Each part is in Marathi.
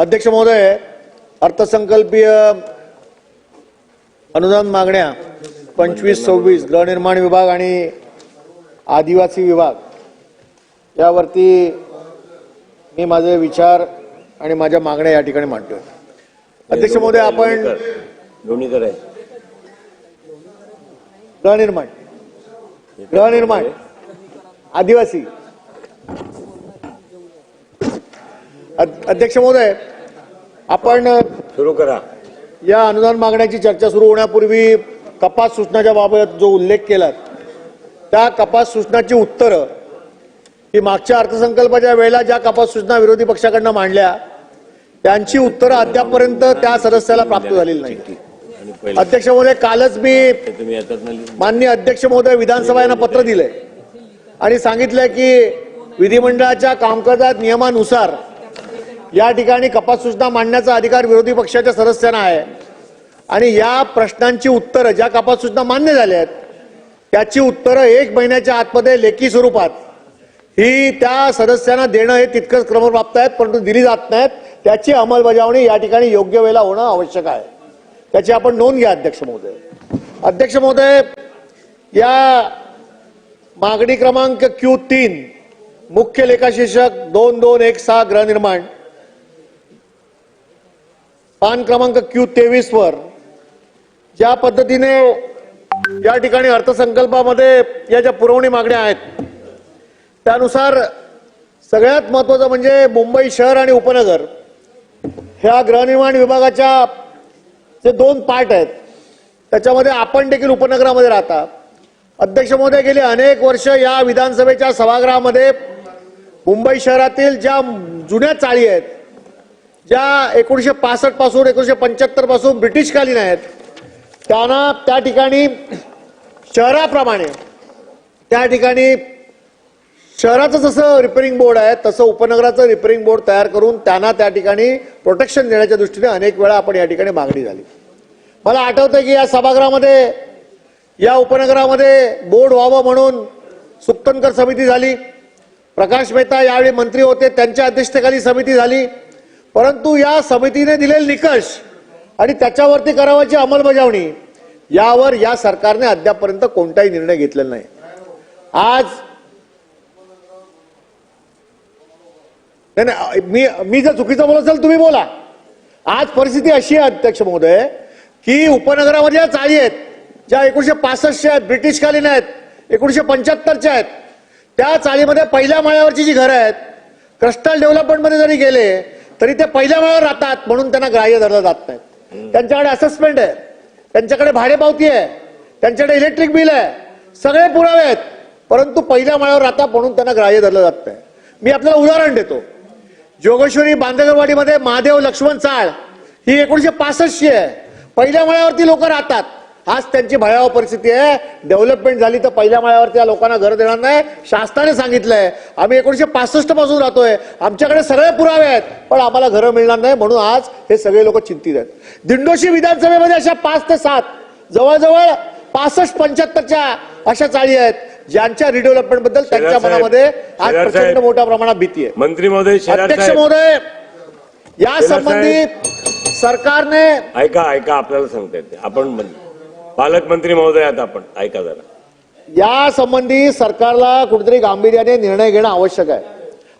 अध्यक्ष महोदय अर्थसंकल्पीय अनुदान मागण्या पंचवीस सव्वीस गृहनिर्माण विभाग आणि आदिवासी विभाग यावरती मी माझे विचार आणि माझ्या मागण्या या ठिकाणी मांडतोय. अध्यक्ष महोदय आपण गृहनिर्माण गृहनिर्माण आदिवासी. अध- अध्यक्ष महोदय आपण सुरू करा. या अनुदान मागण्याची चर्चा सुरू होण्यापूर्वी कपात सूचनाच्या बाबत जो उल्लेख केला त्या कपात सूचनाची उत्तरं ही मागच्या अर्थसंकल्पाच्या वेळेला ज्या कपात सूचना विरोधी पक्षाकडनं मांडल्या त्यांची उत्तरं अद्यापर्यंत त्या सदस्याला प्राप्त झालेली नाही अध्यक्ष महोदय कालच मी माननीय अध्यक्ष महोदय विधानसभा यांना पत्र दिलंय आणि सांगितलंय की विधिमंडळाच्या कामकाजात नियमानुसार या ठिकाणी कपात सूचना मांडण्याचा अधिकार विरोधी पक्षाच्या सदस्यांना आहे. आणि या प्रश्नांची उत्तरं ज्या कपात सूचना मान्य झाल्या आहेत त्याची उत्तरं एक महिन्याच्या आतमध्ये लेखी स्वरूपात ही त्या सदस्यांना देणं हे तितकंच क्रमप्राप्त आहेत परंतु दिली जात नाहीत. त्याची अंमलबजावणी या ठिकाणी योग्य वेळेला होणं आवश्यक आहे. त्याची आपण नोंद घ्या अध्यक्ष महोदय. अध्यक्ष महोदय या मागणी क्रमांक क्यू तीन मुख्य लेखाशीर्षक दोन दोन एक सहा गृहनिर्माण पान क्रमांक क्यू तेवीस वर ज्या पद्धतीने या ठिकाणी अर्थसंकल्पामध्ये या ज्या पुरवणी मागण्या आहेत त्यानुसार सगळ्यात महत्वाचं म्हणजे मुंबई शहर आणि उपनगर ह्या गृहनिर्माण विभागाच्या जे दोन पार्ट आहेत त्याच्यामध्ये आपण देखील उपनगरामध्ये राहता. अध्यक्ष महोदय गेली अनेक वर्ष या विधानसभेच्या सभागृहामध्ये मुंबई शहरातील ज्या जुन्या चाळी आहेत ज्या एकोणीसशे पासष्टपासून एकोणीसशे पंच्याहत्तरपासून ब्रिटिशकालीन आहेत त्यांना त्या ठिकाणी शहराप्रमाणे त्या ठिकाणी शहराचं जसं रिपेरिंग बोर्ड आहे तसं उपनगराचं रिपेरिंग बोर्ड तयार करून त्यांना त्या ठिकाणी प्रोटेक्शन देण्याच्या दृष्टीने अनेक वेळा आपण या ठिकाणी मागणी झाली. मला आठवतं की या सभागृहामध्ये या उपनगरामध्ये बोर्ड व्हावं म्हणून सुक्तनकर समिती झाली. प्रकाश मेहता यावेळी मंत्री होते त्यांच्या अध्यक्षतेखाली समिती झाली. परंतु या समितीने दिलेले निकष आणि त्याच्यावरती करावाची अंमलबजावणी यावर या सरकारने अद्यापर्यंत कोणताही निर्णय घेतलेला नाही. आज नाही, नाही मी मी जर चुकीचं बोलत असेल तुम्ही बोला. आज परिस्थिती अशी आहे अध्यक्ष महोदय की उपनगरामधल्या चाळी आहेत ज्या एकोणीशे पासष्टच्या आहेत ब्रिटिशकालीन आहेत एकोणीशे पंच्याहत्तरच्या आहेत त्या चाळीमध्ये पहिल्या माळ्यावरची जी घरं आहेत क्रिस्टल डेव्हलपमेंटमध्ये जरी गेले तरी ते पहिल्या माळ्यावर राहतात म्हणून त्यांना ग्राह्य धरलं जात नाही. त्यांच्याकडे असेसमेंट आहे. त्यांच्याकडे भाडेपावती आहे. त्यांच्याकडे इलेक्ट्रिक बिल आहे. सगळे पुरावे आहेत. परंतु पहिल्या माळ्यावर राहतात म्हणून त्यांना ग्राह्य धरलं जात नाही. मी आपल्याला उदाहरण देतो. जोगेश्वरी बांधगरवाडीमध्ये महादेव लक्ष्मण चाळ ही एकोणीशे पासष्टची आहे. पहिल्या माळ्यावरती लोक राहतात. आज त्यांची भयावह परिस्थिती आहे. डेव्हलपमेंट झाली तर पहिल्या माळ्यावरती या लोकांना घर देणार नाही. शासनाने सांगितलंय. आम्ही एकोणीशे पासष्टपासून राहतोय. आमच्याकडे सगळे पुरावे आहेत. पण आम्हाला घरं मिळणार नाही म्हणून आज हे सगळे लोक चिंतित आहेत. दिंडोशी विधानसभेमध्ये अशा पाच ते सात जवळजवळ पासष्ट पंच्याहत्तरच्या अशा चाळी आहेत ज्यांच्या रिडेव्हलपमेंटबद्दल त्यांच्या मनामध्ये आज प्रचंड. मोठ्या प्रमाणात भीती आहे. मंत्री महोदय अध्यक्ष महोदय या संबंधित सरकारने ऐका ऐका आपल्याला सांगता येते. आपण पालकमंत्री महोदय आता आपण ऐका जरा. या संबंधी सरकारला कुठेतरी गांभीर्याने निर्णय घेणं आवश्यक आहे.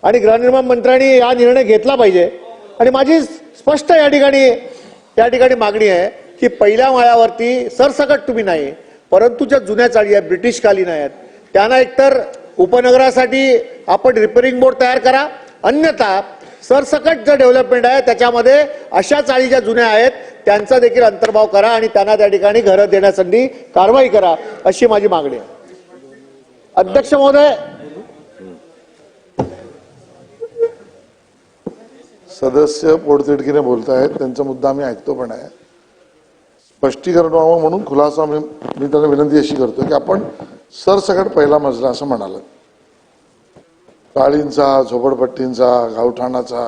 आणि गृहनिर्माण मंत्र्यांनी हा निर्णय घेतला पाहिजे. आणि माझी स्पष्ट या ठिकाणी या ठिकाणी मागणी आहे की पहिल्या माळ्यावरती सरसकट तुम्ही नाही परंतु ज्या जुन्या चाळी आहेत ब्रिटिशकालीन आहेत त्यांना एकतर उपनगरासाठी आपण रिपेरिंग बोर्ड तयार करा अन्यथा सरसकट जे डेव्हलपमेंट आहे त्याच्यामध्ये अशा चाळी ज्या जुन्या आहेत त्यांचा देखील अंतर्भाव करा आणि त्यांना त्या ठिकाणी घरं देण्यासाठी कारवाई करा अशी माझी मागणी आहे. अध्यक्ष महोदय. सदस्य पोटतिडकीने बोलतायत त्यांचा मुद्दा आम्ही ऐकतो पण आहे. स्पष्टीकरण व्हावं म्हणून खुलासा मी त्यांना विनंती अशी करतो की आपण सरसकट पहिला मजला असं म्हणालं. चाळींचा झोपडपट्टींचा गावठाणाचा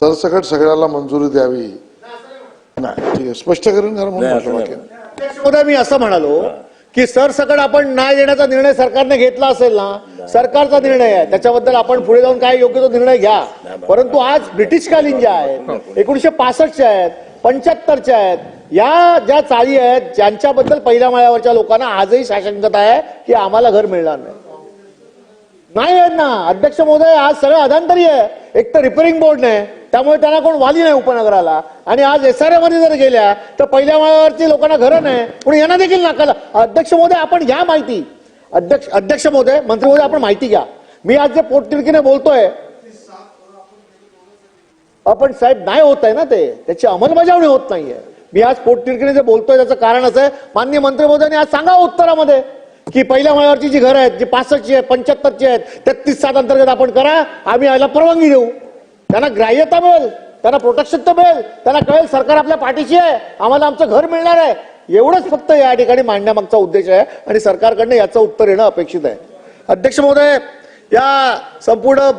सरसकट सगळ्याला मंजुरी द्यावी. नाही ठीक आहे. स्पष्टीकरण करा म्हणून म्हटलं बाकी मी असं म्हणालो की सरसकट आपण नाही देण्याचा निर्णय सरकारने घेतला असेल ना सरकारचा निर्णय आहे. त्याच्याबद्दल आपण पुढे जाऊन काय योग्य तो निर्णय घ्या. परंतु आज ब्रिटिशकालीन ज्या आहेत एकोणीशे पासष्टच्या आहेत पंच्याहत्तरच्या आहेत या ज्या चाळी आहेत ज्यांच्याबद्दल पहिल्या माळ्यावरच्या लोकांना आजही साशंकता आहे की आम्हाला घर मिळणार नाही. नाही आहेत ना. अध्यक्ष महोदय आज सगळं अधांतरी आहे. एक तर रिपेरिंग बोर्ड नाही त्यामुळे त्यांना कोण वाली नाही उपनगराला. आणि आज एस आरमध्ये जर गेल्या तर पहिल्या माळ्यावरची लोकांना घरं नाही. पण यांना देखील नाकाला. अध्यक्ष महोदय आपण घ्या माहिती. अध्यक्ष अध्यक्ष महोदय मंत्री महोदय आपण माहिती घ्या. मी आज जे पोटतिडकीने बोलतोय आपण साहेब नाही होत आहे ना ते. त्याची अंमलबजावणी होत नाहीये. मी आज पोटतिडकीने जे बोलतोय त्याचं कारण असं आहे. मान्य मंत्री महोदयांनी आज सांगा उत्तरामध्ये. की पहिल्या माळ्यावरची जी घरं आहेत जी पासष्टची आहेत पंच्याहत्तरची आहेत तेहतीस सात अंतर्गत आपण करा आम्ही याला परवानगी देऊ. त्यांना ग्राह्यता मिळेल त्यांना प्रोटेक्शन तर मिळेल त्यांना कळेल सरकार आपल्या पाठीशी आहे आम्हाला आमचं घर मिळणार आहे. एवढंच फक्त या ठिकाणी मांडण्यामागचा उद्देश आहे आणि सरकारकडनं याचं उत्तर येणं अपेक्षित आहे. अध्यक्ष महोदय या संपूर्ण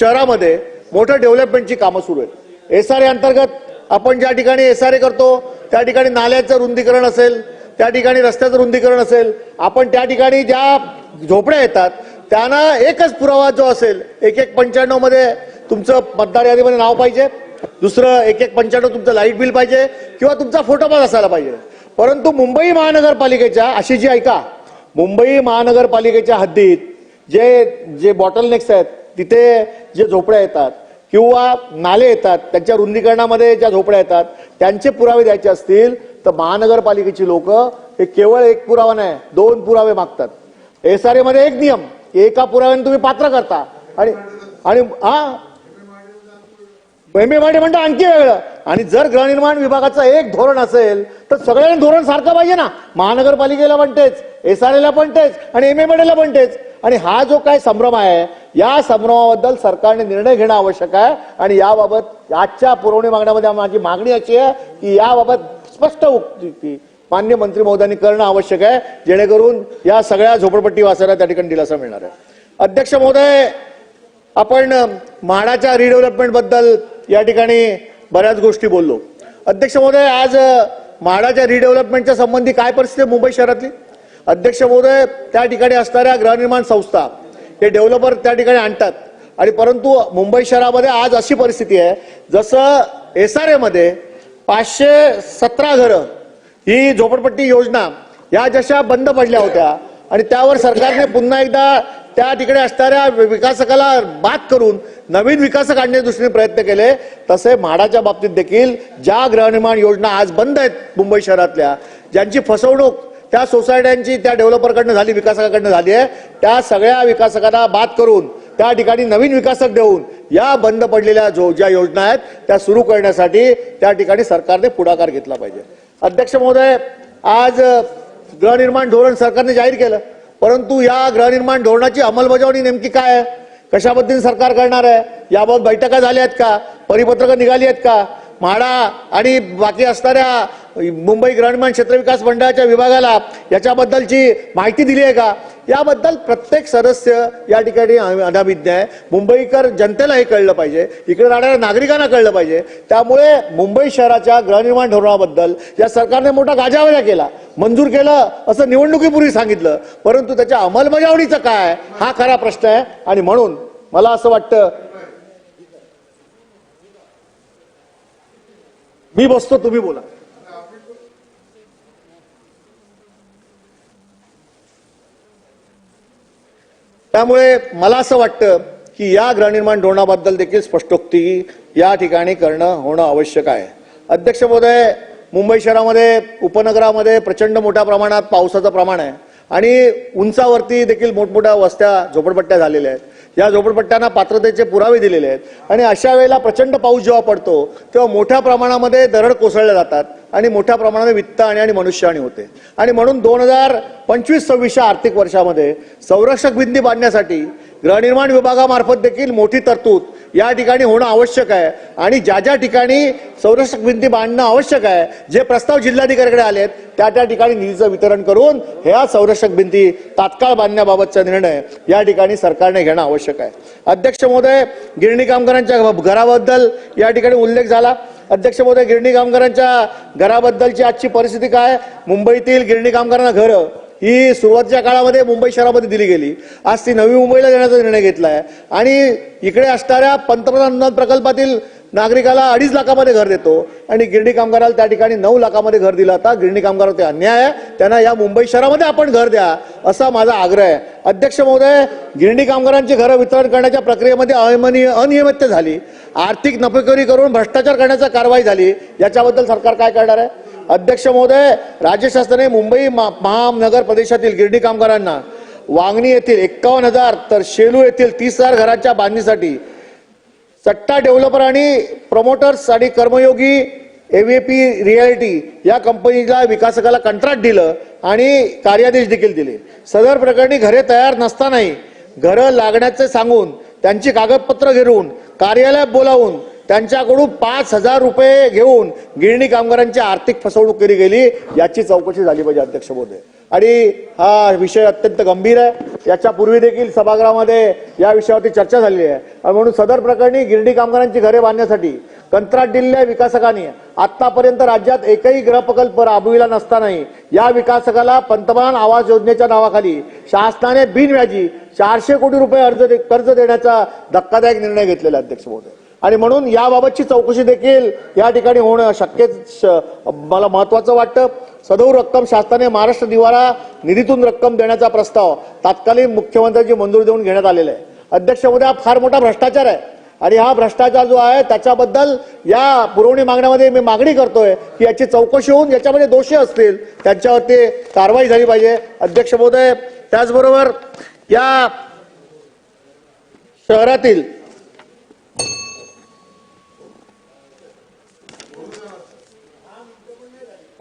शहरामध्ये मोठ्या डेव्हलपमेंटची कामं सुरू आहेत. एस आर ए अंतर्गत आपण ज्या ठिकाणी एस आर ए करतो त्या ठिकाणी नाल्याचं रुंदीकरण असेल त्या ठिकाणी रस्त्याचं रुंदीकरण असेल आपण त्या ठिकाणी ज्या झोपड्या येतात त्यांना एकच पुरावा जो असेल एक एक पंच्याण्णवमध्ये तुमचं मतदार यादीमध्ये नाव पाहिजे दुसरं एक एक पंच्याण्णव तुमचं लाइट बिल पाहिजे किंवा तुमचा फोटो पण असायला पाहिजे. परंतु मुंबई महानगरपालिकेच्या अशी जी ऐका मुंबई महानगरपालिकेच्या हद्दीत जे जे बॉटल नेक्स आहेत तिथे जे झोपड्या येतात किंवा नाले येतात त्यांच्या रुंदीकरणामध्ये ज्या झोपड्या येतात त्यांचे पुरावे द्यायचे असतील तर महानगरपालिकेची लोक हे केवळ एक पुरावा नाही दोन पुरावे मागतात. एस आरमध्ये एक नियम एका पुराव्याने तुम्ही पात्र करता. आणि आणि हा? मेमेवाडी म्हणतो आणखी वेगळं. आणि जर गृहनिर्माण विभागाचं एक धोरण असेल तर सगळ्यांना धोरण सारखं पाहिजे ना. महानगरपालिकेला पण तेच एस आर एला पण तेच आणि एम एम पण तेच. आणि हा जो काय संभ्रम आहे या संभ्रमाबद्दल सरकारने निर्णय घेणं आवश्यक आहे. आणि याबाबत आजच्या पुरवणी मागण्यामध्ये माझी मागणी अशी आहे की याबाबत स्पष्ट उक्ती मान्य मंत्री महोदयांनी करणं आवश्यक आहे जेणेकरून या सगळ्या झोपडपट्टी वासाला त्या ठिकाणी दिलासा मिळणार आहे. अध्यक्ष महोदय आपण म्हाडाच्या रिडेव्हलपमेंटबद्दल या ठिकाणी बऱ्याच गोष्टी बोललो. अध्यक्ष महोदय आज म्हाडाच्या रिडेव्हलपमेंटच्या संबंधी काय परिस्थिती आहे मुंबई शहरातली? अध्यक्ष महोदय त्या ठिकाणी असणाऱ्या गृहनिर्माण संस्था हे डेव्हलपर त्या ठिकाणी आणतात. आणि परंतु मुंबई शहरामध्ये आज अशी परिस्थिती आहे जसं एस आर एमध्ये पाचशे सतरा घरं ही झोपडपट्टी योजना या जशा बंद पडल्या होत्या आणि त्यावर सरकारने पुन्हा एकदा त्या ठिकाणी असणाऱ्या विकासकाला बाद करून नवीन विकासक आणण्याच्या दृष्टीने प्रयत्न केले. तसे म्हाडाच्या बाबतीत देखील ज्या गृहनिर्माण योजना आज बंद आहेत मुंबई शहरातल्या ज्यांची फसवणूक त्या सोसायट्यांची त्या डेव्हलपरकडनं झाली विकासकाकडनं झाली आहे त्या सगळ्या विकासकांना बाद करून त्या ठिकाणी नवीन विकासक देऊन या बंद पडलेल्या जो ज्या योजना आहेत त्या सुरू करण्यासाठी त्या ठिकाणी सरकारने पुढाकार घेतला पाहिजे. अध्यक्ष महोदय आज गृहनिर्माण धोरण सरकारने जाहीर केलं. परंतु या गृहनिर्माण धोरणाची अंमलबजावणी नेमकी काय आहे? कशा पद्धतीने सरकार करणार आहे? याबाबत बैठका झाल्या आहेत का? परिपत्रकं निघाली आहेत का? म्हाडा आणि बाकी असणाऱ्या मुंबई ग्रामीण क्षेत्र विकास मंडळाच्या विभागाला याच्याबद्दलची माहिती दिली आहे का? याबद्दल प्रत्येक सदस्य या ठिकाणी अनाभिज्ञ आहे. मुंबईकर जनतेला हे कळलं पाहिजे. इकडे राहणाऱ्या नागरिकांना कळलं पाहिजे. त्यामुळे मुंबई शहराच्या गृहनिर्माण धोरणाबद्दल या सरकारने मोठा गाजावाजा केला. मंजूर केलं असं निवडणुकीपूर्वी सांगितलं. परंतु त्याच्या अंमलबजावणीचं काय? हा खरा प्रश्न आहे. आणि म्हणून मला असं वाटतं मी बसतो तुम्ही बोला. त्यामुळे मला असं वाटतं की या गृहनिर्माण धोरणाबद्दल देखील स्पष्टोक्ती या ठिकाणी करणं होणं आवश्यक आहे. अध्यक्ष महोदय मुंबई शहरामध्ये उपनगरामध्ये प्रचंड मोठ्या प्रमाणात पावसाचं प्रमाण आहे आणि उंचावरती देखील मोठमोठ्या वस्त्या झोपडपट्ट्या झालेल्या आहेत. या झोपडपट्ट्यांना पात्रतेचे पुरावे दिलेले आहेत. आणि अशा वेळेला प्रचंड पाऊस जेव्हा पडतो तेव्हा मोठ्या प्रमाणामध्ये दरड कोसळल्या जातात आणि मोठ्या प्रमाणामध्ये वित्त आणि आणि मनुष्यहानी होते. आणि म्हणून दोन हजार पंचवीस सव्वीसच्या आर्थिक वर्षामध्ये संरक्षक भिंती बांधण्यासाठी गृहनिर्माण विभागामार्फत देखील मोठी तरतूद या ठिकाणी होणं आवश्यक आहे. आणि ज्या ज्या ठिकाणी संरक्षक भिंती बांधणं आवश्यक आहे जे प्रस्ताव जिल्हाधिकाऱ्याकडे आलेत त्या त्या ठिकाणी निधीचं वितरण करून ह्या संरक्षक भिंती तात्काळ बांधण्याबाबतचा निर्णय या ठिकाणी सरकारने घेणं आवश्यक आहे. अध्यक्ष महोदय गिरणी कामगारांच्या घराबद्दल या ठिकाणी उल्लेख झाला. अध्यक्ष महोदय गिरणी कामगारांच्या घराबद्दलची आजची परिस्थिती काय? मुंबईतील गिरणी कामगारांना घरं ही सुरुवातीच्या काळामध्ये मुंबई शहरामध्ये दिली गेली. आज ती नवी मुंबईला देण्याचा निर्णय घेतला आहे आणि इकडे असणाऱ्या पंतप्रधान अनुदान प्रकल्पातील नागरिकाला अडीच लाखामध्ये घर देतो. आणि गिरणी कामगाराला त्या ठिकाणी नऊ लाखामध्ये घर दिलं आता गिरणी कामगार ते अन्याय आहे. त्यांना या मुंबई शहरामध्ये आपण घर द्या असा माझा आग्रह आहे. अध्यक्ष महोदय गिरणी कामगारांची घरं वितरण करण्याच्या प्रक्रियेमध्ये अनिय अनियमितता झाली. आर्थिक नफेखोरी करून भ्रष्टाचार करण्याचा कारवाई झाली. याच्याबद्दल सरकार काय करणार आहे? अध्यक्ष महोदय राज्य शासनाने मुंबई मा- महानगर प्रदेशातील गिरणी कामगारांना वांगणी येथील एक्कावन्न हजार तर शेलू येथील तीस हजार घरांच्या बांधणीसाठी सट्टा डेव्हलपर आणि प्रमोटर्स आणि कर्मयोगी एव्हीपी रियालिटी या कंपनीला विकासकाला कंत्राट दिलं आणि कार्यादेश देखील दिले. सदर प्रकरणी घरे तयार नसतानाही घरं लागण्याचे सांगून त्यांची कागदपत्र घेऊन कार्यालयात बोलावून त्यांच्याकडून पाच हजार रुपये घेऊन गिरणी कामगारांची आर्थिक फसवणूक केली गेली याची चौकशी झाली पाहिजे अध्यक्ष महोदय. आणि हा विषय अत्यंत गंभीर आहे. याच्या पूर्वी देखील सभागृहामध्ये या विषयावरती चर्चा झालेली आहे. म्हणून सदर प्रकरणी गिरणी कामगारांची घरे बांधण्यासाठी कंत्राट दिलेल्या विकासकांनी आतापर्यंत राज्यात एकही गृहप्रकल्प राबविला नसतानाही या विकासकाला पंतप्रधान आवास योजनेच्या नावाखाली शासनाने बिनव्याजी चारशे कोटी रुपये अर्ज दे- कर्ज देण्याचा धक्कादायक निर्णय घेतलेला आहे, अध्यक्ष महोदय. आणि म्हणून याबाबतची चौकशी देखील या ठिकाणी होणं शक्य श- मला महत्वाचं वाटतं. सदौ रक्कम शासनाने महाराष्ट्र निवारा निधीतून रक्कम देण्याचा प्रस्ताव तात्कालीन मुख्यमंत्र्यांची मंजुरी देऊन घेण्यात आलेला आहे. अध्यक्ष महोदय हा फार मोठा भ्रष्टाचार आहे. आणि हा भ्रष्टाचार जो आहे त्याच्याबद्दल या पुरवणी मागण्यामध्ये मी मागणी करतोय की याची चौकशी होऊन याच्यामध्ये दोषी असतील त्यांच्यावरती कारवाई झाली पाहिजे. अध्यक्ष महोदय त्याचबरोबर या शहरातील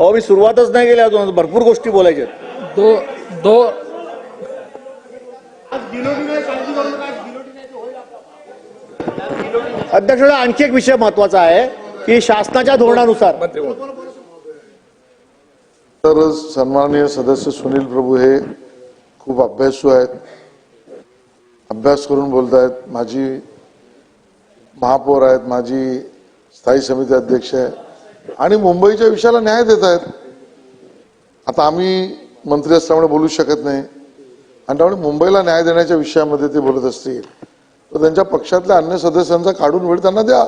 अहो मी सुरुवातच नाही केली अजून भरपूर गोष्टी बोलायच्या आहेत. दो दो अध्यक्ष आणखी एक विषय महत्त्वाचा आहे की शासनाच्या धोरणानुसार. तर सन्माननीय सदस्य सुनील प्रभू हे खूप अभ्यासू आहेत अभ्यास करून बोलत आहेत माझी महापौर आहेत माझी स्थायी समिती अध्यक्ष आहे आणि मुंबईच्या विषयाला न्याय देत आहेत. आता आम्ही मंत्री असल्यामुळे बोलू शकत नाही. आणि त्यामुळे मुंबईला न्याय देण्याच्या विषयामध्ये ते बोलत असतील. तर त्यांच्या पक्षातल्या अन्य सदस्यांचा काढून वेळ त्यांना द्या.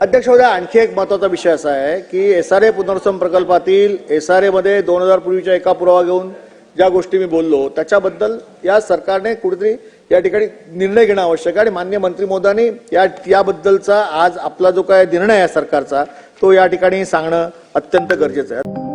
अध्यक्ष महोदय आणखी एक महत्त्वाचा विषय असा आहे की एस आर ए पुनर्वसन प्रकल्पातील एस आर ए मध्ये दोन हजार पूर्वीच्या एका पुरावा घेऊन ज्या गोष्टी मी बोललो त्याच्याबद्दल या सरकारने कुठेतरी या ठिकाणी निर्णय घेणं आवश्यक आहे. आणि मान्य मंत्री मोदांनी या याबद्दलचा आज आपला जो काय निर्णय आहे सरकारचा तो या ठिकाणी सांगणं अत्यंत गरजेचं आहे.